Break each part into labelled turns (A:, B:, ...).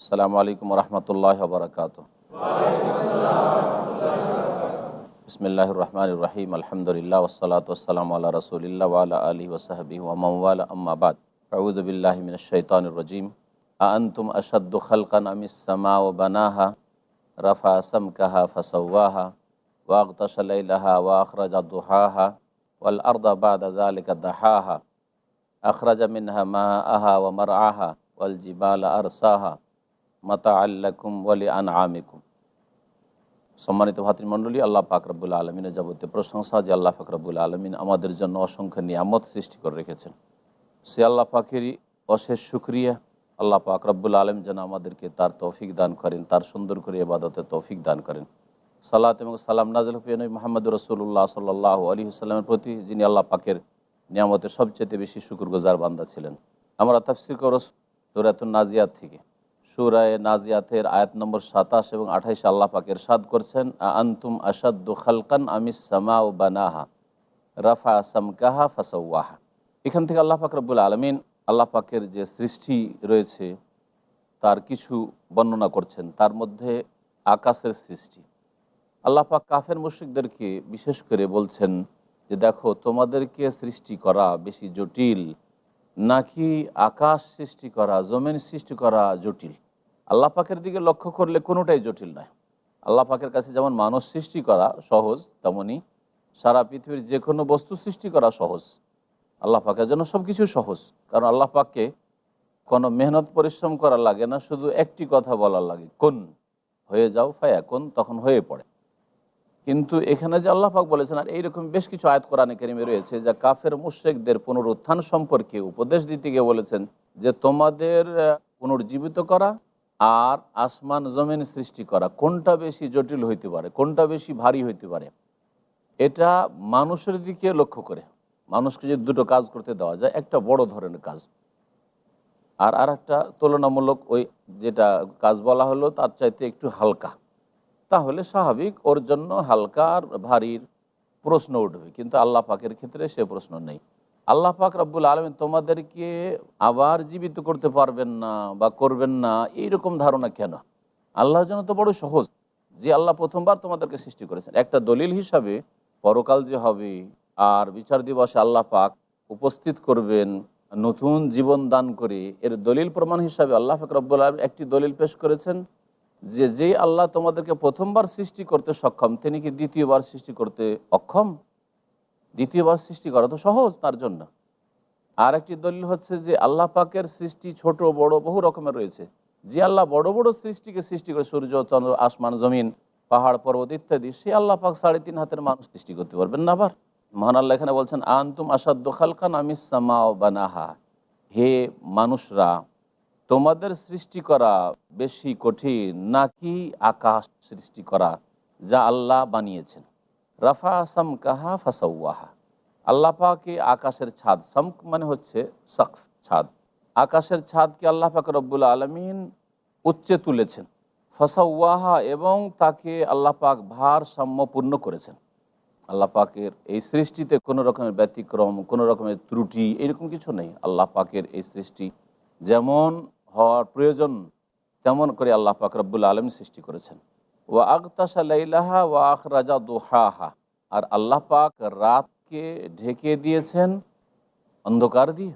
A: السلام علیکم ورحمۃ اللہ وبرکاتہ۔ بسم اللہ الرحمن الرحیم الحمد للہ وسلاۃ والسلام علیہ رسول اللہ وعلا علیہ وصحب ومن والا اما بعد۔ اعوذ باللہ من الشیطان الرجیم۔ اانتم اشد خلقا ام السماء بناها رفع سمكها فسواها، واغطش ليلها واخرج ضحاها، والارض بعد ذلك دحاها۔ اخرج منها ماءها ومرعاها، والجبال ارساها۔ মাতা আল্লাকুম ওয়ালি আন আমিকুম সম্মানিত ভাতৃমণ্ডলী, আল্লাহ ফাকরাবুল আলমিনের যাবতীয় প্রশংসা যে আল্লাহ ফাকরাবুল আলমিন আমাদের জন্য অসংখ্য নিয়ামত সৃষ্টি করে রেখেছেন। সে আল্লাহ পাকেরই অশেষ সুক্রিয়া আল্লাহ পাক রব্বুল আলম যেন আমাদেরকে তার তৌফিক দান করেন, তার সুন্দর করে এবাদতে তৌফিক দান করেন। সালাত এবং সালাম নাজল হুফিয়ান মোহাম্মদ রসুল্লাহ সাল্লাহ আলী সাল্লামের প্রতি, যিনি আল্লাহ পাকের নিয়ামতের সবচেয়ে বেশি শুক্রগুজার বান্দা ছিলেন। আমরা তফসির করস তোরাতুন নাজিয়াত থেকে। সুরায় নাজিয়াতের আয়াত নম্বর সাতাশ এবং আঠাইশ আল্লাহ পাকের সাদ করছেন আন্তুম আসাদ্দু খালকান আমিস সামা ও বানাহা, রাফা সামকাহা ফাসাউয়াহা। এখান থেকে আল্লাহ পাক আলমিন আল্লাহ পাকের যে সৃষ্টি রয়েছে, তার কিছু বর্ণনা করছেন। তার মধ্যে আকাশের সৃষ্টি। আল্লাহ পাক কাফের মুশ্রিকদেরকে বিশেষ করে বলছেন যে, দেখো, তোমাদেরকে সৃষ্টি করা বেশি জটিল, নাকি আকাশ সৃষ্টি করা, জমিন সৃষ্টি করা জটিল? আল্লাহ পাকের দিকে লক্ষ্য করলে কোনোটাই জটিল নয়। আল্লাহ পাকের কাছে যেমন মানুষ সৃষ্টি করা সহজ, তেমনি সারা পৃথিবীর যে কোনো বস্তু সৃষ্টি করা সহজ। আল্লাহ পাকের জন্য সব কিছু সহজ। কারণ আল্লাহ পাককে কোনো মেহনত, পরিশ্রম করা লাগে না, শুধু একটি কথা বলার লাগে, কোন হয়ে যাও, ফায়া কোন, তখন হয়ে পড়ে। কিন্তু এখানে যে আল্লাহ পাক বলেছেন, আর এইরকম বেশ কিছু আয়াত কোরআনে কেরিমে রয়েছে, যা কাফের মুশ্রেকদের পুনরুত্থান সম্পর্কে উপদেশ দিতে গিয়ে বলেছেন যে, তোমাদের পুনর্জীবিত করা আর আসমান জমিন সৃষ্টি করা, কোনটা বেশি জটিল হইতে পারে, কোনটা বেশি ভারী হইতে পারে, এটা মানুষের দিকে লক্ষ্য করে। মানুষকে যদি দুটো কাজ করতে দেওয়া যায়, একটা বড় ধরনের কাজ। আর আর একটা তুলনামূলক ওই যেটা কাজ বলা হলো, তার চাইতে একটু হালকা। তাহলে স্বাভাবিক, ওর জন্য হালকা আর ভারীর প্রশ্ন উঠবে। কিন্তু আল্লাহ পাকের ক্ষেত্রে সে প্রশ্ন নেই। আল্লাহ পাক রব্বুল আলম তোমাদেরকে আবার জীবিত করতে পারবেন না বা করবেন না, এইরকম ধারণা কেন? আল্লাহর জন্য তো বড় সহজ। যে আল্লাহ প্রথমবার তোমাদেরকে সৃষ্টি করেছেন। একটা দলিল হিসাবে পরকাল যে হবে আর বিচার দিবসে আল্লাহ পাক উপস্থিত করবেন, নতুন জীবন দান করে, এর দলিল প্রমাণ হিসাবে আল্লাহ পাক রব্বুল আলম একটি দলিল পেশ করেছেন যে যে আল্লাহ তোমাদেরকে প্রথমবার সৃষ্টি করতে সক্ষম, তিনি কি দ্বিতীয়বার সৃষ্টি করতে অক্ষম? দ্বিতীয়বার সৃষ্টি করা তো সহজ তার জন্য। আর একটি দলিল হচ্ছে যে আল্লাহ পাকের সৃষ্টি ছোট, বড়, বহু রকমের রয়েছে। যে আল্লাহ বড় বড় সৃষ্টিকে সৃষ্টি করে সূর্য, চন্দ্র, আসমান, জমিন, পাহাড়, পর্বত ইত্যাদি, সে আল্লাহ পাক সাড়ে তিন হাতের মানুষ সৃষ্টি করতে পারবেন না আবার। মহান আল্লাহ এখানে বলছেন, আন্তুম আসাদ্দ খালকান আমিসামা বানাহা। হে মানুষরা, তোমাদের সৃষ্টি করা বেশি কঠিন নাকি আকাশ সৃষ্টি করা, যা আল্লাহ বানিয়েছেন? রাফা আসাম কাহা ফাসাউয়াহা আল্লাহ পাকে আকাশের ছাদ, সামক মানে হচ্ছে সকফ, ছাদ। আকাশের ছাদকে আল্লাহ পাক রব্বুল আলমিন উচ্চে তুলেছেন। ফাসাউয়াহা এবং তাকে আল্লাহ পাক ভারসাম্যপূর্ণ করেছেন। আল্লাহ পাকের এই সৃষ্টিতে কোনো রকমের ব্যতিক্রম, কোনো রকমের ত্রুটি, এরকম কিছু নেই। আল্লাহ পাকের এই সৃষ্টি যেমন হওয়ার প্রয়োজন, তেমন করে আল্লাহ পাক রব্বুল আলম সৃষ্টি করেছেন। আর আল্লাহ পাক রাতকে ঢেকে দিয়েছেন অন্ধকার দিয়ে।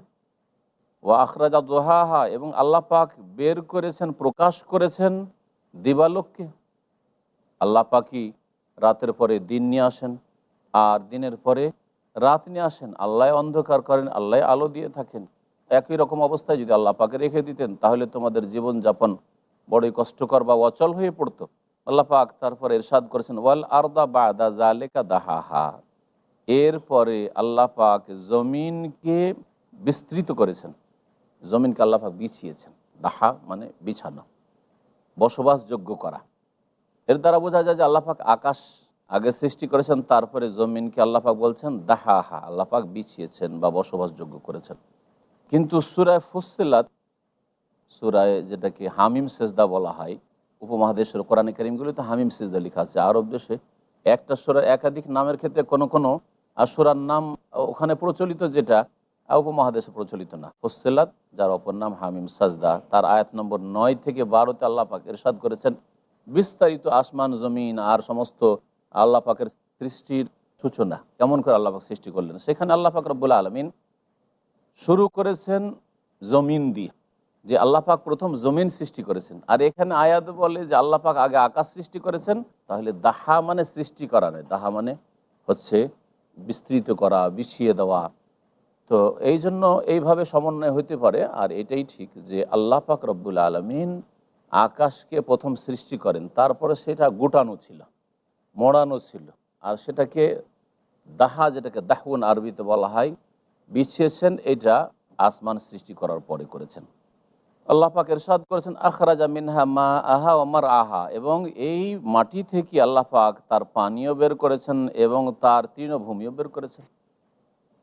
A: ও আখরাজা দোহাহা এবং আল্লাহ পাক বের করেছেন, প্রকাশ করেছেন দিবালোককে। আল্লাহ পাকি রাতের পরে দিন নিয়ে আসেন আর দিনের পরে রাত নিয়ে আসেন। আল্লাহ অন্ধকার করেন, আল্লাহ আলো দিয়ে থাকেন। একই রকম অবস্থায় যদি আল্লাহ পাকে রেখে দিতেন, তাহলে তোমাদের জীবন যাপন বড়ই কষ্টকর বা অচল হয়ে পড়তো। আল্লাহ পাক তারপরে এরশাদ করেছেন, ওয়াল আরদা বাদা জালেকা দাহাহা। এরপরে আল্লাহ পাক জমিনকে বিস্তৃত করেছেন। জমিনকে আল্লাহ পাক বিছিয়েছেন। দাহা মানে বিছানো, বসবাসযোগ্য করা। এর দ্বারা বোঝা যায় যে আল্লাহ পাক আকাশ আগে সৃষ্টি করেছেন, তারপরে জমিনকে আল্লাহ পাক বলছেন, দাহাহা। আল্লাহ পাক বিছিয়েছেন বা বসবাসযোগ্য করেছেন। কিন্তু সুরায় ফুসিলাত সুরায় যেটাকে হামিম সেজদা বলা হয় উপমহাদেশের কোরআন করিমগুলিতে হামিম সেজদা লেখা আছে। আরব দেশে একটা সুরার একাধিক নামের ক্ষেত্রে কোনো কোনো সুরার নাম ওখানে প্রচলিত যেটা উপমহাদেশে প্রচলিত না। ফসেলাত যার অপর নাম হামিম সাজদা, তার আয়াত নম্বর নয় থেকে বারোতে আল্লাহ পাক এরশাদ করেছেন, বিস্তারিত আসমান, জমিন, আর সমস্ত আল্লাহ পাকের সৃষ্টির সূচনা, কেমন করে আল্লাহ পাক সৃষ্টি করলেন। সেখানে আল্লাহ পাক রব্বুল আলমিন শুরু করেছেন জমিন দিয়ে। যে আল্লাহ পাক প্রথম জমিন সৃষ্টি করেছেন। আর এখানে আয়াত বলে যে আল্লাহ পাক আগে আকাশ সৃষ্টি করেছেন, তাহলে দাহা মানে সৃষ্টি করা নয়, দাহা মানে হচ্ছে বিস্তৃত করা, বিছিয়ে দেওয়া। তো এই জন্য এইভাবে সমন্বয় হতে পারে, আর এটাই ঠিক যে আল্লাহ পাক রব্বুল আলমিন আকাশকে প্রথম সৃষ্টি করেন, তারপরে সেটা গোটানো ছিল, মোড়ানো ছিল। আর সেটাকে দাহা যেটাকে দাহুন আরবিতে বলা হয়, বিছিয়েছেন, এটা আসমান সৃষ্টি করার পরে করেছেন। আল্লাহ পাক এরশাদ করেছেন, আখরাজা মিনহা মা আহা ওমার আহা এবং এই মাটি থেকে আল্লাহ পাক তার পানীয় বের করেছেন এবং তার তৃণভূমিও বের করেছেন।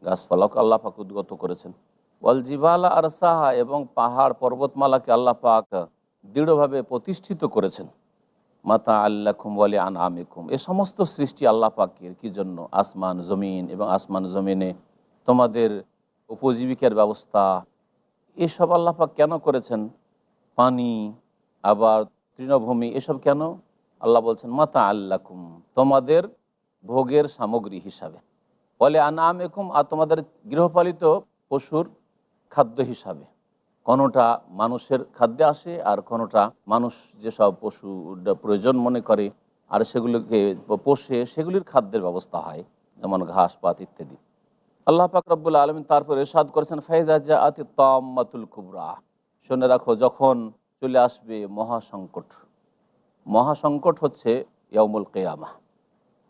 A: গাছপালাকে আল্লাহ পাক উদ্গত করেছেন। ওয়াল জিবালা আর সাহা এবং পাহাড় পর্বতমালাকে আল্লাহ পাক দৃঢ়ভাবে প্রতিষ্ঠিত করেছেন। মাতা আল্লাহুম বলে আন আমিকুম এ সমস্ত সৃষ্টি আল্লাহ পাকের কি জন্য? আসমান, জমিন এবং আসমান, জমিনে তোমাদের উপজীবিকার ব্যবস্থা এসব আল্লাহ পাক কেন করেছেন? পানি, আবার তৃণভূমি, এসব কেন? আল্লাহ বলছেন, মাতা আল্লাকুম, তোমাদের ভোগের সামগ্রী হিসাবে। বলে আনামেকুম আর তোমাদের গৃহপালিত পশুর খাদ্য হিসাবে। কোনোটা মানুষের খাদ্যে আসে, আর কোনোটা মানুষ যেসব পশু প্রয়োজন মনে করে, আর সেগুলোকে পোষে, সেগুলির খাদ্যের ব্যবস্থা হয়, যেমন ঘাস, পাত ইত্যাদি। আল্লাহ পাক রব্বুল আলমিন তারপর এরশাদ করেছেন ফাইদা জা আতি তাম্মাতুল কুবরা। শুনে রাখো, যখন চলে আসবে মহাসংকট। মহাসংকট হচ্ছে ইয়ামুল কেয়ামা।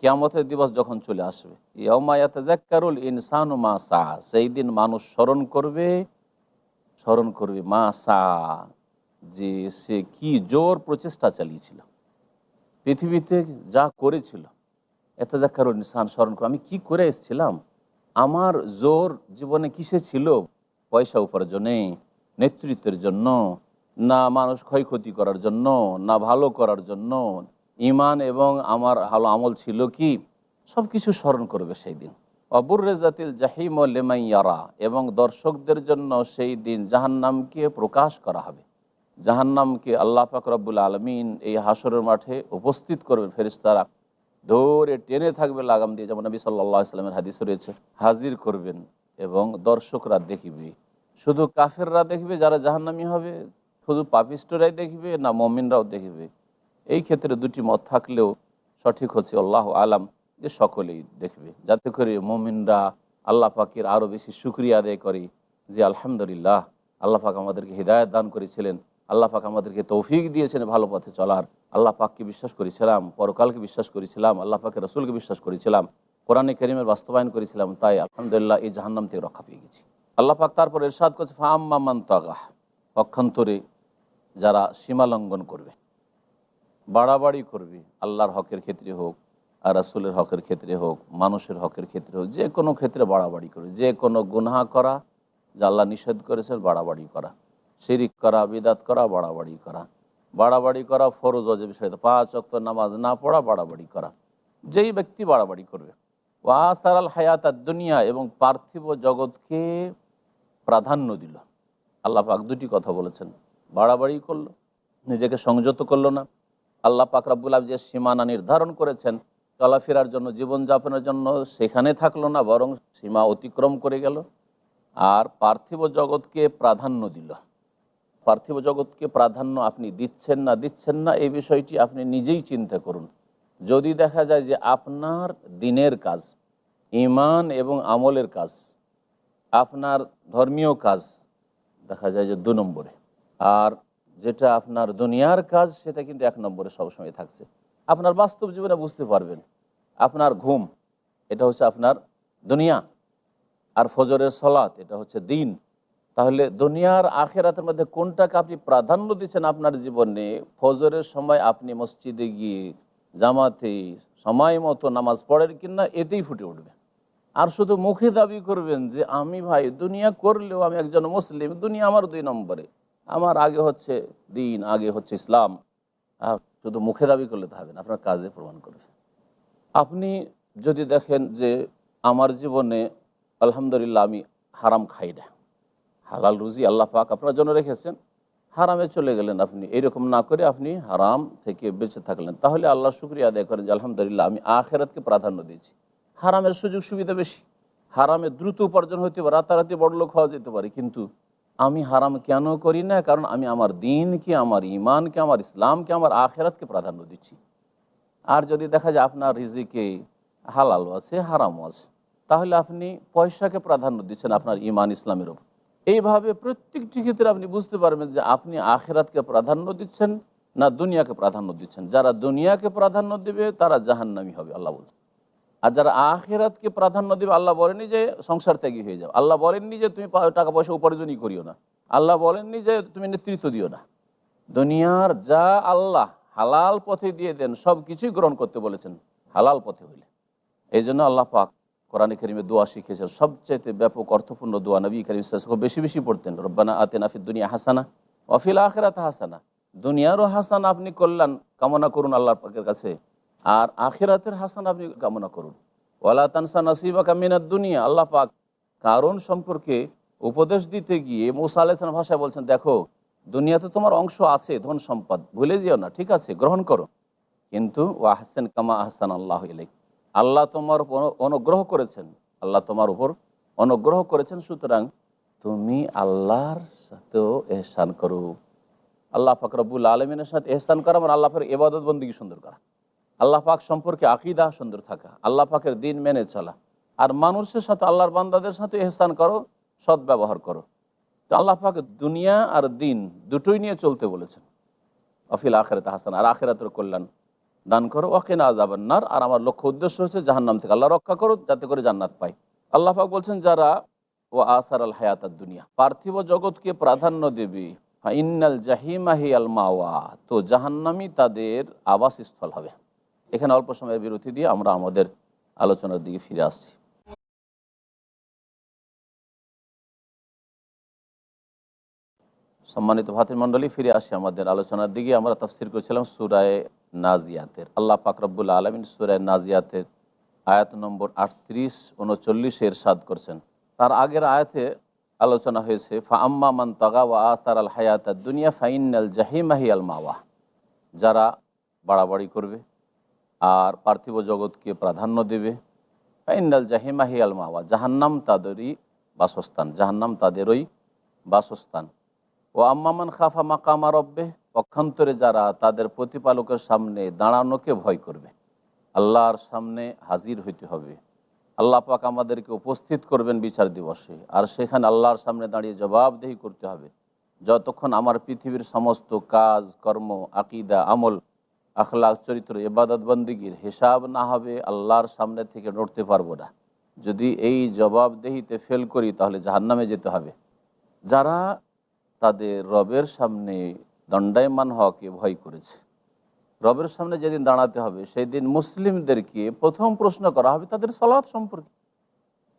A: কেয়ামতের দিবস যখন চলে আসবে ইয়মায়াতাজাক্কারুল ইনসান মা সা সেই দিন মানুষ স্মরণ করবে স্মরণ করবে, মা সা যে সে কি জোর প্রচেষ্টা চালিয়েছিল। পৃথিবীতে যা করেছিল এত এতাজাক্কারুল ইনসান, স্মরণ করে। আমি কি করে এসেছিলাম? আমার জোর জীবনে কিসে ছিল? পয়সা উপার্জনে, নেতৃত্বের জন্য, না মানুষ ক্ষয়ক্ষতি করার জন্য, না ভালো করার জন্য। ইমান এবং আমার ভালো আমল ছিল কি? সব কিছু স্মরণ করবে সেই দিন। অবুর রেজাতিল জাহিম লেমাইয়ারা এবং দর্শকদের জন্য সেই দিন জাহান্নামকে প্রকাশ করা হবে। জাহান্নামকে আল্লাহ ফাকরাবুল আলমিন এই হাসরের মাঠে উপস্থিত করবে ফেরিস্তারা ধরে টেনে থাকবে লাগাম দিয়ে, যেমন নবী সাল্লাহ ইসলামের হাদিস রয়েছে, হাজির করবেন এবং দর্শকরা দেখিবে। শুধু কাফেররা দেখবে, যারা জাহান্নামি হবে, শুধু পাপিস্টরাই দেখবে, না মমিনরাও দেখবে। এই ক্ষেত্রে দুটি মত থাকলেও সঠিক হচ্ছে, আল্লাহ আলাম, যে সকলেই দেখবে। যাতে করে মমিনরা আল্লাহ পাকের আরও বেশি সুক্রিয়া আদায় করে যে, আলহামদুলিল্লাহ, আল্লাহ পাক আমাদেরকে হৃদায়ত দান করেছিলেন। আল্লাহ পাক আমাদেরকে তৌফিক দিয়েছেন ভালো পথে চলার। আল্লাহ পাককে বিশ্বাস করেছিলাম, পরকালকে বিশ্বাস করেছিলাম, আল্লাহ পাকের রসুলকে বিশ্বাস করেছিলাম, কোরআনে করিমের বাস্তবায়ন করেছিলাম, তাই আলহামদুলিল্লাহ এই জাহান্নাম থেকে রক্ষা পেয়ে গেছি। আল্লাহ পাক তারপর এরশাদ করছে ফাম্মান তাগাহ পক্ষান্তরে যারা সীমা লঙ্ঘন করবে, বাড়াবাড়ি করবে, আল্লাহর হকের ক্ষেত্রে হোক, আর রাসুলের হকের ক্ষেত্রে হোক, মানুষের হকের ক্ষেত্রে হোক, যে কোনো ক্ষেত্রে বাড়াবাড়ি করবে, যে কোনো গুনহা করা, যা আল্লাহ নিষেধ করেছেন, বাড়াবাড়ি করা। শিরিক করা, বিদাত করা, বাড়াবাড়ি করা। বাড়াবাড়ি করা ফরজ অজে বিষয়। পাঁচ অক্ত নামাজ না পড়া, বাড়াবাড়ি করা। যেই ব্যক্তি বাড়াবাড়ি করবে। ওয়াসারাল হায়াত দুনিয়া এবং পার্থিব জগৎকে প্রাধান্য দিল। আল্লাহ পাক দুটি কথা বলেছেন। বাড়াবাড়ি করল, নিজেকে সংযত করল না। আল্লাহ পাক রাব্বুল আলম যে সীমানা নির্ধারণ করেছেন, চলাফেরার জন্য, জীবনযাপনের জন্য সেখানে থাকল না, বরং সীমা অতিক্রম করে গেল। আর পার্থিব জগৎকে প্রাধান্য দিল। পার্থিব জগৎকে প্রাধান্য আপনি দিচ্ছেন না দিচ্ছেন না, এই বিষয়টি আপনি নিজেই চিন্তা করুন। যদি দেখা যায় যে আপনার দিনের কাজ ইমান এবং আমলের কাজ, আপনার ধর্মীয় কাজ, দেখা যায় যে দু নম্বরে, আর যেটা আপনার দুনিয়ার কাজ, সেটা কিন্তু এক নম্বরে সবসময় থাকছে। আপনার বাস্তব জীবনে বুঝতে পারবেন, আপনার ঘুম, এটা হচ্ছে আপনার দুনিয়া, আর ফজরের সলাৎ, এটা হচ্ছে দিন। তাহলে দুনিয়ার আখেরাতের মধ্যে কোনটাকে আপনি প্রাধান্য দিচ্ছেন আপনার জীবনে? ফজরের সময় আপনি মসজিদে গিয়ে জামাতে সময় মতো নামাজ পড়েন কিনা এতেই ফুটে উঠবে। আর শুধু মুখে দাবি করবেন যে, আমি ভাই, দুনিয়া করলেও আমি একজন মুসলিম, দুনিয়া আমার দুই নম্বরে। আমার আগে হচ্ছে দিন, আগে হচ্ছে ইসলাম। শুধু মুখে দাবি করলে হবে না, আপনার কাজে প্রমাণ করবে। আপনি যদি দেখেন যে, আমার জীবনে আলহামদুলিল্লাহ আমি হারাম খাই না। হালাল রুজি আল্লাহ পাক আপনার জন্য রেখেছেন। হারামে চলে গেলেন আপনি। এইরকম না করে আপনি হারাম থেকে বেঁচে থাকলেন। তাহলে আল্লাহ শুক্রিয়া আদায় করেন যে, আলহামদুলিল্লাহ, আমি আখেরাতকে প্রাধান্য দিয়েছি। হারামের সুযোগ সুবিধা বেশি। হারামে দ্রুত উপার্জন হতে পারে, রাতারাতি বড় লোক হওয়া যেতে পারে। কিন্তু আমি হারাম কেন করি না? কারণ আমি আমার দিনকে, আমার ইমানকে আমার ইসলামকে, আমার আখেরাতকে প্রাধান্য দিচ্ছি। আর যদি দেখা যায় আপনার রিজিকে হালালও আছে, হারামও আছে, তাহলে আপনি পয়সাকে প্রাধান্য দিচ্ছেন আপনার ইমান ইসলামের ওপর এইভাবে প্রত্যেকটি ক্ষেত্রে আপনি বুঝতে পারবেন যে আপনি আখেরাতকে প্রাধান্য দিচ্ছেন না দুনিয়াকে প্রাধান্য দিচ্ছেন। যারা দুনিয়াকে প্রাধান্য দেবে, তারা জাহান্নামি হবে, আল্লাহ বলছেন আর যারা আখেরাতকে প্রাধান্য দেবে, আল্লাহ বলেনি যে সংসার ত্যাগী হয়ে যাও। আল্লাহ বলেননি যে তুমি টাকা পয়সা উপার্জনই করিও না। আল্লাহ বলেননি যে তুমি নেতৃত্ব দিও না। দুনিয়ার যা আল্লাহ হালাল পথে দিয়ে দেন সব কিছুই গ্রহণ করতে বলেছেন। হালাল পথে হইলে। এই জন্য আল্লাহ পাক কোরআন করিমে দোয়া শিখেছেন সবচাইতে ব্যাপক অর্থপূর্ণ দোয়া নবী করিম খুব বেশি বেশি পড়তেন। রব্বানা আতে নাফিদ দুনিয়া হাসানা অফিল আখেরাত হাসানা। দুনিয়ারও হাসান আপনি কল্যাণ কামনা করুন আল্লাহর পাকের কাছে। আর আখেরাতের হাসান আপনি কামনা করুন। ওয়ালা তানসা নাসিবা কামিনার দুনিয়া। আল্লাহ পাক কারণ সম্পর্কে উপদেশ দিতে গিয়ে মুসা আলাইসলাম ভাষায় বলছেন, দেখো, দুনিয়াতে তোমার অংশ আছে, ধন সম্পদ। ভুলে যেও না, ঠিক আছে, গ্রহণ করো। কিন্তু ওয়াহসেন কামা আহসান আল্লাহ ইলাইক। আল্লাহ তোমার অনুগ্রহ করেছেন। আল্লাহ তোমার উপর অনুগ্রহ করেছেন, সুতরাং তুমি আল্লাহর সাথেও এহসান করো। আল্লাহ পাক রব্বুল আলমিনের সাথে এহসান করা মানে আল্লাহ পাকের এবাদত বন্দিকে সুন্দর করা। আল্লাহ পাক সম্পর্কে আকিদা সুন্দর থাকা। আল্লাহ পাকের দিন মেনে চলা। আর মানুষের সাথে, আল্লাহর বান্দাদের সাথে এহসান করো সৎ ব্যবহার করো। তো আল্লাহ পাক দুনিয়া আর দিন দুটোই নিয়ে চলতে বলেছেন। অফিল আখেরাত হাসান, আর আখেরাতের কল্যাণ। দান করো, ওয়াকিনা আজাবান্নার আর আমার লক্ষ্য উদ্দেশ্য হচ্ছে জাহান্নাম থেকে আল্লাহ রক্ষা করো যাতে করে জান্নাত পাই। আল্লাহ পাক বলছেন, যারা ও আসার আল হায়াত দুনিয়া, পার্থিব জগৎকে প্রাধান্য দেবে ইন্নাল জাহিমাহি আল মাওয়া, তো জাহান্নামি তাদের আবাসস্থল হবে। এখানে অল্প সময়ের বিরতি দিয়ে আমরা আমাদের আলোচনার দিকে ফিরে আসছি। সম্মানিত ভাতির মণ্ডলী ফিরে আসি আমাদের আলোচনার দিকে। আমরা তফসির করছিলাম সুরায় নাজিয়াতের। আল্লাহ পাকরবুল আলমিন সুরায় নাজিয়াতের আয়াত নম্বর আটত্রিশ, উনচল্লিশে এরশাদ করছেন। তার আগের আয়াতে আলোচনা হয়েছে ফা আম্মা মান তাগা ওয়া আসার আল হায়াত দুনিয়া ফাইনাল জাহিমাহি আল মাওয়া। যারা বাড়াবাড়ি করবে আর পার্থিব জগৎকে প্রাধান্য দেবে ফাইনাল জাহিমাহি আল মাওয়া। জাহান্নাম তাদেরই বাসস্থান, জাহান্নাম তাদেরই বাসস্থান। ও আম্মামান খাফা মাকামা রব্বে পক্ষান্তরে যারা তাদের প্রতিপালকের সামনে দাঁড়ানোকে ভয় করবে, আল্লাহর সামনে হাজির হইতে হবে। আল্লাহ পাক আমাদেরকে উপস্থিত করবেন বিচার দিবসে, আর সেখানে আল্লাহর সামনে দাঁড়িয়ে জবাবদেহি করতে হবে। যতক্ষণ আমার পৃথিবীর সমস্ত কাজ, কর্ম, আকিদা, আমল আখলাক চরিত্র এবাদত বন্দিগির হিসাব না হবে, আল্লাহর সামনে থেকে নড়তে পারব না। যদি এই জবাবদেহিতে ফেল করি, তাহলে জাহান্নামে যেতে হবে। যারা তাদের রবের সামনে দণ্ডায়মান হওয়াকে ভয় করেছে। রবের সামনে যেদিন দাঁড়াতে হবে সেই দিন মুসলিমদেরকে প্রথম প্রশ্ন করা হবে তাদের সলাৎ সম্পর্কে।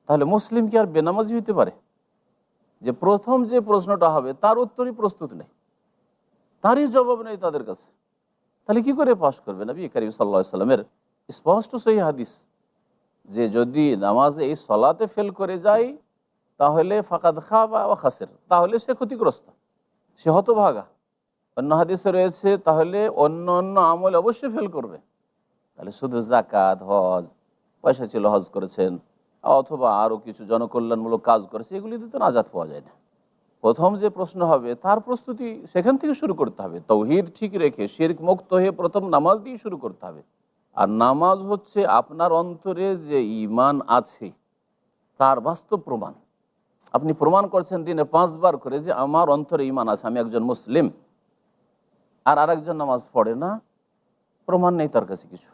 A: তাহলে মুসলিম কি আর বেনামাজি হইতে পারে? যে প্রথম যে প্রশ্নটা হবে, তার উত্তরই প্রস্তুত নেই। তারই জবাব নেই তাদের কাছে। তাহলে কি করে পাশ করবে? নবী করিম সাল্লা সাল্লামের স্পষ্ট সহি হাদিস যে যদি নামাজে এই সলাতে ফেল করে যায়, তাহলে ফাঁকাদ খা বা খাসের। তাহলে সে ক্ষতিগ্রস্ত। সে হতভাগা। অন্য হাদিসে রয়েছে, তাহলে অন্য অন্য আমল অবশ্যই ফেল করবে। তাহলে শুধু জাকাত হজ, পয়সা ছিল হজ করেছেন, অথবা আরও কিছু জনকল্যাণমূলক কাজ করেছে এগুলিতে তো নাজাত পাওয়া যায় না। প্রথম যে প্রশ্ন হবে, তার প্রস্তুতি সেখান থেকে শুরু করতে হবে। তৌহিদ ঠিক রেখে শির্ক মুক্ত হয়ে প্রথম নামাজ দিয়ে শুরু করতে হবে। আর নামাজ হচ্ছে আপনার অন্তরে যে ইমান আছে, তার বাস্তব প্রমাণ। আপনি প্রমাণ করছেন দিনে পাঁচবার করে যে আমার অন্তরে ইমান আছে, আমি একজন মুসলিম। আর আরেকজন নামাজ পড়ে না, প্রমাণ নেই তার কাছে কিছু।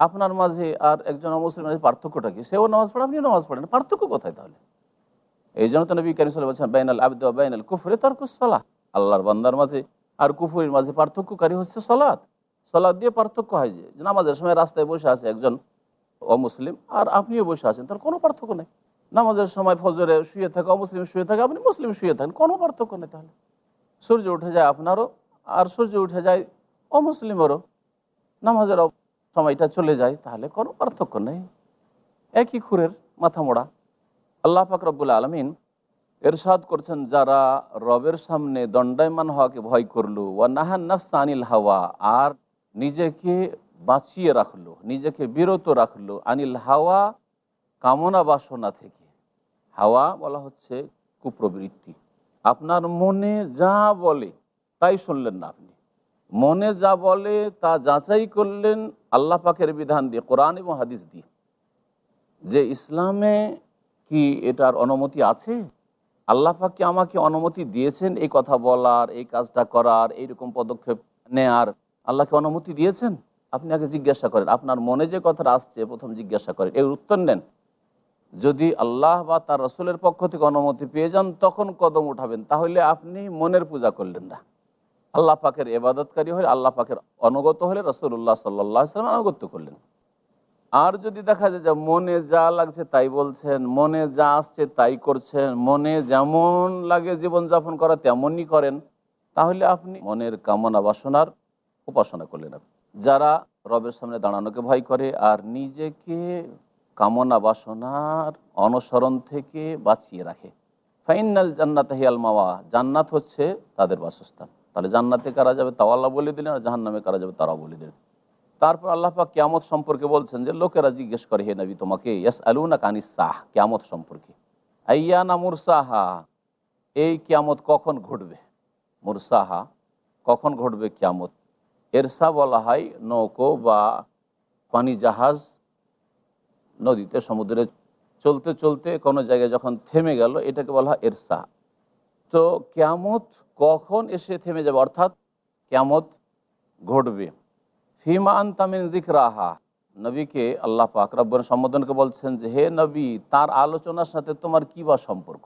A: আপনার মাঝে আর একজন মুসলিমের পার্থক্যটা কি? সেও নামাজ পড়ে, আপনিও নামাজ পড়েন। পার্থক্য কোথায় তাহলে? এই জন্য তো নবী কারিম সাল্লাহ বলছেন বাইনাল আবদ বাইনাল কুফরে তর্কুসলাহ আল্লাহর বান্দার মাঝে আর কুফুরের মাঝে পার্থক্যকারী হচ্ছে সলাদ সলাদ দিয়ে পার্থক্য হয় যে নামাজের সময় রাস্তায় বসে আছে একজন অমুসলিম আর আপনিও বসে আছেন, তার কোনো পার্থক্য নেই। নামাজের সময় ফজরে শুয়ে থাকে, অমুসলিম শুয়ে থাকে, আপনি মুসলিম শুয়ে থাকেন, কোনো পার্থক্য নেই তাহলে। সূর্য উঠে যায় আপনারও আর সূর্য উঠে যায় অমুসলিমেরও নামাজের সময়টা চলে যায়, তাহলে কোনো পার্থক্য নেই। একই খুরের মাথা মোড়া। আল্লাহ ফাকরাবুল আলমিন এরশাদ করছেন, যারা রবের সামনে দণ্ডায়মান হওয়াকে ভয় করল, ওয়া নাহান নাফস আনিল হাওয়া আর নিজেকে বাঁচিয়ে রাখল, নিজেকে বিরত রাখল আনিল হাওয়া কামনা বাসনা থেকে। হাওয়া বলা হচ্ছে কুপ্রবৃত্তি। আপনার মনে যা বলে তাই শুনলেন না আপনি। মনে যা বলে তা যাচাই করলেন আল্লাহ পাকের বিধান দিয়ে, কোরআন এবং হাদিস দিয়ে। যে ইসলামে কি এটার অনুমতি আছে? আল্লাহ পাক কি আমাকে অনুমতি দিয়েছেন এই কথা বলার, এই কাজটা করার, এইরকম পদক্ষেপ নেয়ার? আল্লাহকে অনুমতি দিয়েছেন? আপনি আগে জিজ্ঞাসা করেন। আপনার মনে যে কথাটা আসছে, প্রথম জিজ্ঞাসা করেন। এর উত্তর নেন। যদি আল্লাহ বা তার রসুলের পক্ষ থেকে অনুমতি পেয়ে যান, তখন কদম উঠাবেন। তাহলে আপনি মনের পূজা করলেন না। আল্লাহ পাকের এবাদতকারী হলে, আল্লাহ পাকের অনুগত হলে রসুল্লাহ সাল্লাহ সাল্লাম আনুগত্য করলেন। আর যদি দেখা যায় যে মনে যা লাগছে তাই বলছেন, মনে যা আসছে তাই করছেন, মনে যেমন লাগে জীবনযাপন করা তেমনই করেন, তাহলে আপনি মনের কামনা বাসনার উপাসনা করলেন। যারা রবের সামনে দাঁড়ানোকে ভয় করে আর নিজেকে কামনা বাসনার অনুসরণ থেকে বাঁচিয়ে রাখে। ফাইনাল জান্নাত হিয়াল মাওয়া, জান্নাত হচ্ছে তাদের বাসস্থান। তাহলে জান্নাতে কারা যাবে? তাও আল্লাহ বলে দিলেন আর জাহান্নামে কারা যাবে তারাও বলে দিলেন। তারপর আল্লাহ পাক কিয়ামত সম্পর্কে বলছেন যে, লোকেরা জিজ্ঞেস করে, হে নবী, তোমাকে ইয়াস আলুনা কানিস সাহ? কিয়ামত সম্পর্কে। আইয়ানা মুরসাহা? এই কিয়ামত কখন ঘটবে? মুরসাহা? কখন ঘটবে কিয়ামত? এরসা বলা হয় নৌকো বা পানি জাহাজ নদীতে, সমুদ্রে চলতে চলতে কোনো জায়গায় যখন থেমে গেল, এটাকে বলা হয় এরসা তো কেয়ামত কখন এসে থেমে যাবে? অর্থাৎ কেয়ামত ঘটবে। ফিমা আন্তামিন জিকরাহা নবীকে আল্লাহ পাক রব্বর সম্বোধনকে বলছেন যে, হে নবী, তার আলোচনার সাথে তোমার কি বা সম্পর্ক?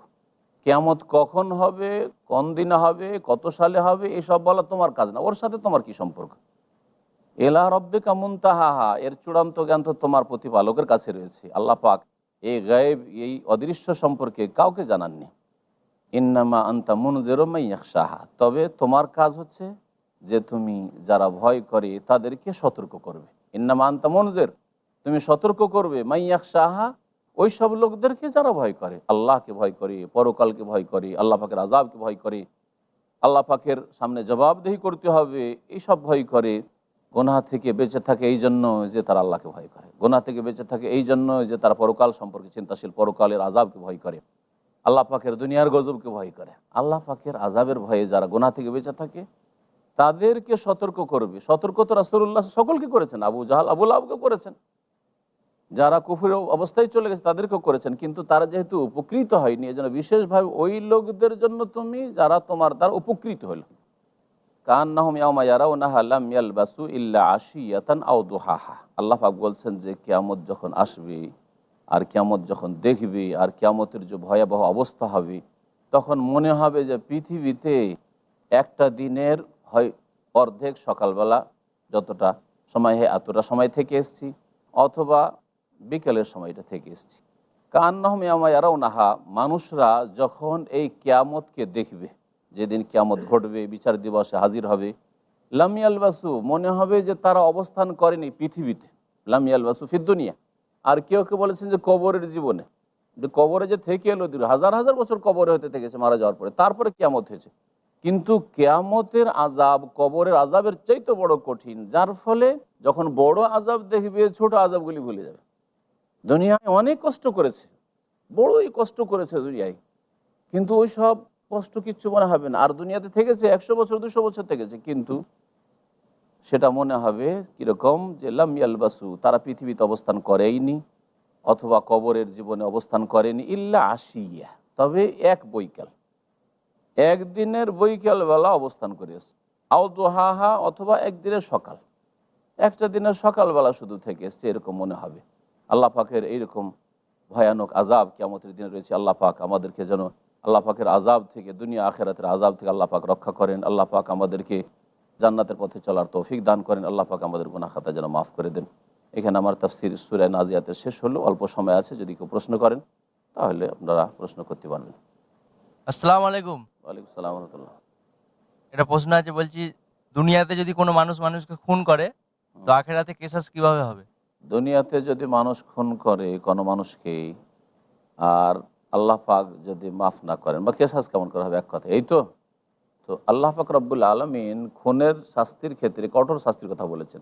A: কেয়ামত কখন হবে? কোন দিনে হবে? কত সালে হবে? এসব বলা তোমার কাজ না। ওর সাথে তোমার কি সম্পর্ক? এলা রব্বে কামুন তাহাহা এর চূড়ান্ত জ্ঞান তো তোমার প্রতিপালকের কাছে রয়েছে। আল্লাহ পাক এই গায়েব, এই অদৃশ্য সম্পর্কে কাউকে জানাননি। ইন্নামা আন্তা মুনজেরমাইয়াকশাহা তবে তোমার কাজ হচ্ছে যে তুমি যারা ভয় করে তাদেরকে সতর্ক করবে। ইন্নামা আন্তা মনজের, তুমি সতর্ক করবে। মাইয়াক সাহা ওই সব লোকদেরকে যারা ভয় করে। আল্লাহকে ভয় করে, পরকালকে ভয় করে, আল্লাহ পাকের আজাবকে ভয় করে। আল্লাহ পাকের সামনে জবাবদেহি করতে হবে এইসব ভয় করে। গোনা থেকে বেঁচে থাকে এই জন্য যে তারা আল্লাহকে ভয় করে। গোনা থেকে বেঁচে থাকে এই জন্য যে তারা পরকাল সম্পর্কে চিন্তাশীল, পরকালের আজাবকে ভয় করে। আল্লাহ পাকের দুনিয়ার গজবকে ভয় করে। আল্লাহ পাকের আজাবের ভয়ে যারা গোনা থেকে বেঁচে থাকে, তাদেরকে সতর্ক করবে। সতর্ক তো রাসুল্লাহ সকলকে করেছেন, আবু জাহাল আবুল আবুকে করেছেন। যারা কুফুর অবস্থায় চলে গেছে, তাদেরকেও করেছেন, কিন্তু তারা যেহেতু উপকৃত হয়নি এই জন্য বিশেষভাবে ওই লোকদের জন্য তুমি, যারা তোমার দ্বারা উপকৃত হলো। কান নাহম ইয়ামায়ারাও নাহাল্লাম ইয়ালবাসু ইল্লা আশিয়াতান আও দুহাহা। আল্লাহ পাক বলছেন যে, কেয়ামত যখন আসবে আর কিয়ামত যখন দেখবে, আর কিয়ামতের যে ভয়াবহ অবস্থা হবে, তখন মনে হবে যে পৃথিবীতে একটা দিনের হয় অর্ধেক সকালবেলা যতটা সময় হয়, এতটা সময় থেকে এসছি, অথবা বিকেলের সময়টা থেকে এসছি। কান্নাহম ইয়ামায়ারাও নাহা মানুষরা যখন এই কিয়ামতকে দেখবে, যেদিন কিয়ামত ঘটবে, বিচার দিবসে হাজির হবে লামিয়াল বাসু মনে হবে যে তারা অবস্থান করেনি পৃথিবীতে লামিয়াল বাসু ফিদ্দুনিয়া আর কেউ কেউ বলেছেন যে কবরের জীবনে। যে কবরে যে থেকে এলো হাজার হাজার বছর কবরে হতে থেকেছে, মারা যাওয়ার পরে। তারপরে কেয়ামত হয়েছে। কিন্তু কেয়ামতের আজাব কবরের আজাবের চাইতে বড় কঠিন, যার ফলে যখন বড় আজাব দেখবে, ছোট আজাবগুলি ভুলে যাবে। দুনিয়ায় অনেক কষ্ট করেছে। বড়ই কষ্ট করেছে দুনিয়ায়। কিন্তু ওই সব কষ্ট কিচ্ছু মনে হবে না। আর দুনিয়াতে থেকেছে, একশো বছর, দুশো বছর থেকেছে। কিন্তু সেটা মনে হবে কীরকম যে লামিয়াল বাসু তারা পৃথিবীতে অবস্থান করেইনি অথবা কবরের জীবনে অবস্থান করেনি ইল্লা আসিয়া তবে এক বৈকাল। একদিনের বৈকাল বেলা অবস্থান করেছে। আও দোহাহা অথবা একদিনের সকাল। একটা দিনের সকালবেলা শুধু থেকে এসছে, এরকম মনে হবে। আল্লাহ পাকের এইরকম ভয়ানক আজাব কেমতের দিনে রয়েছে। আল্লাহ পাক আমাদেরকে যেন, আল্লাহ পাকের আজাব থেকে, দুনিয়া আখেরাতের আজাব থেকে আল্লাহ পাক রক্ষা করেন। আল্লাহ পাক আমাদেরকে জান্নাতের পথে চলার তৌফিক দান করেন। আল্লাহ পাক আমাদের গুনা খাতা যেন মাফ করে দেন। এখানে আমার তফসির সুরায় নাজিয়াতের শেষ হলো অল্প সময় আছে যদি কেউ প্রশ্ন করেন তাহলে আপনারা প্রশ্ন করতে পারবেন।
B: আসসালামু আলাইকুম।
A: ওয়ালাইকুম সালাম রহমতুল্লাহ।
B: এটা প্রশ্ন আছে বলছি দুনিয়াতে যদি কোনো মানুষ মানুষকে খুন করে তো আখেরাতে কেসাস কীভাবে হবে?
A: দুনিয়াতে যদি মানুষ খুন করে কোনো মানুষকে আর আল্লাহ পাক যদি মাফ না করেন বা কেসাস কেমন করা হবে? এক কথা এই তো? তো আল্লাহ পাক রব্বুল আলমিন খুনের শাস্তির ক্ষেত্রে কঠোর শাস্তির কথা বলেছেন।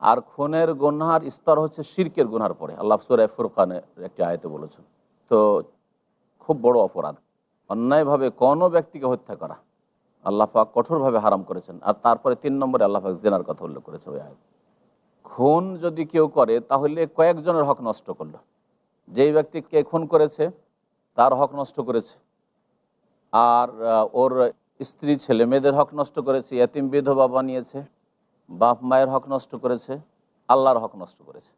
A: আর খুনের গুনহার স্তর হচ্ছে শিরকের গুনহার পরে। আল্লাহ সুরায় ফুরকানের একটি আয়তে বলেছেন। তো খুব বড় অপরাধ। অন্যায়ভাবে কোনো ব্যক্তিকে হত্যা করা আল্লাহ পাক কঠোরভাবে হারাম করেছেন। আর তারপরে তিন নম্বরে আল্লাহ পাক জেনার কথা উল্লেখ করেছে ওই আয়ত। খুন যদি কেউ করে, তাহলে কয়েকজনের হক নষ্ট করল। যেই ব্যক্তিকে খুন করেছে, তার হক নষ্ট করেছে। আর ওর স্ত্রী ছেলে, মেয়েদের হক নষ্ট করেছে, এতিম বিধবা বানিয়েছে, বাপ মায়ের হক নষ্ট করেছে, আল্লাহর হক নষ্ট করেছে।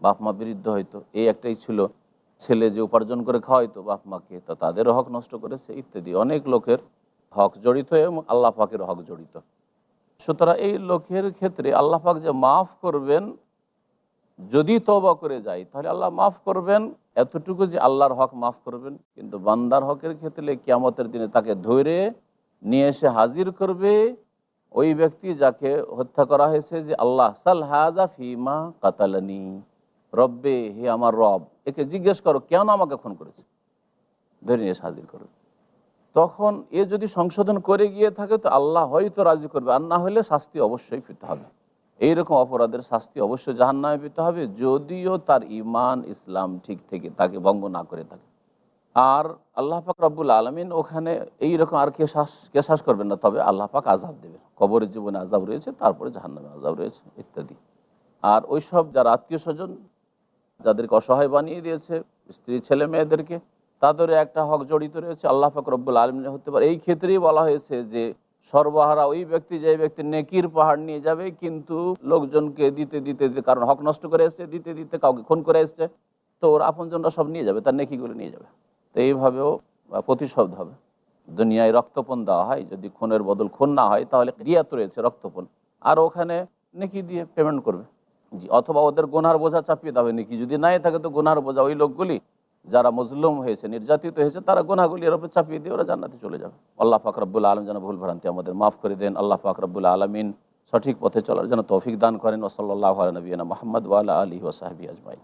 A: বাপ মা বিরুদ্ধ হয়তো, এই একটাই ছিল ছেলে যে উপার্জন করে খাওয়াইতো বাপ মাকে, তো তাদেরও হক নষ্ট করেছে, ইত্যাদি। অনেক লোকের হক জড়িত এবং আল্লাহ পাকের হক জড়িত। সুতরাং এই লোকের ক্ষেত্রে আল্লাহ পাক যে মাফ করবেন, যদি তবা করে যায়, তাহলে আল্লাহ মাফ করবেন এতটুকু যে আল্লাহর হক মাফ করবেন। কিন্তু বান্দার হকের ক্ষেত্রে কিয়ামতের দিনে তাকে ধরে নিয়ে এসে হাজির করবে, ওই ব্যক্তি যাকে হত্যা করা হয়েছে যে আল্লাহ, সাল হাজা ফিমা কাতালানি। রব্বে, হে আমার রব, একে জিজ্ঞেস করো, কেন আমাকে খুন করেছে? ধরে নিয়ে হাজির করবে। তখন এ যদি সংশোধন করে গিয়ে থাকে, তো আল্লাহ হয়তো রাজি করবে। আর না হলে শাস্তি অবশ্যই পেতে হবে। এইরকম অপরাধের শাস্তি অবশ্যই জাহান্নামে পেতে হবে, যদিও তার ইমান ইসলাম ঠিক থেকে তাকে ভঙ্গ না করে থাকে। আর আল্লাহ পাক রব্বুল আলমিন ওখানে এইরকম আর কে শ্বাস কে শ্বাস করবেন না। তবে আল্লাহ পাক আজাব দেবে কবরের জীবনে আজাব রয়েছে, তারপরে জাহান নামে আজাব রয়েছে, ইত্যাদি। আর ওইসব যারা আত্মীয় স্বজন, যাদেরকে অসহায় বানিয়ে দিয়েছে, স্ত্রী, ছেলে, মেয়েদেরকে, তাদেরও একটা হক জড়িত রয়েছে। আল্লাহ পাক রব্বুল আলমিন হতে পারে। এই ক্ষেত্রেই বলা হয়েছে যে, সর্বহারা ওই ব্যক্তি যে ব্যক্তি নেকির পাহাড় নিয়ে যাবে, কিন্তু লোকজনকে দিতে দিতে দিতে, কারণ হক নষ্ট করে এসছে, দিতে দিতে কাউকে খুন করে এসছে, তো ওর আপনজনরা সব নিয়ে যাবে, তার নেকিগুলো নিয়ে যাবে। তো এইভাবেও প্রতিশোধ হবে। দুনিয়ায় রক্তপণ দেওয়া হয়, যদি খুনের বদল খুন না হয়, তাহলে রিয়াত রয়েছে রক্তপণ। আর ওখানে নেকি দিয়ে পেমেন্ট করবে। জি, অথবা ওদের গোনার বোঝা চাপিয়ে দেবে নাকি যদি নাই থাকে তো গোনার বোঝা ওই লোকগুলি যারা মজলুম হয়েছে, নির্যাতিত হয়েছে, তারা গোনাগুলি এর উপর চাপিয়ে দিয়ে ওরা জান্নাতে চলে যাবে। আল্লাহ ফাকরাবুল আলম যেন ভুল ভ্রান্তি আমাদের মাফ করে দেন। আল্লাহ ফাকরাবুল আলমিন সঠিক পথে চলার জন্য তৌফিক দান করেন। ওসল্লাহ নবীনা মোহাম্মদ ওয়ালা আলী ওসাহাবি আজমাই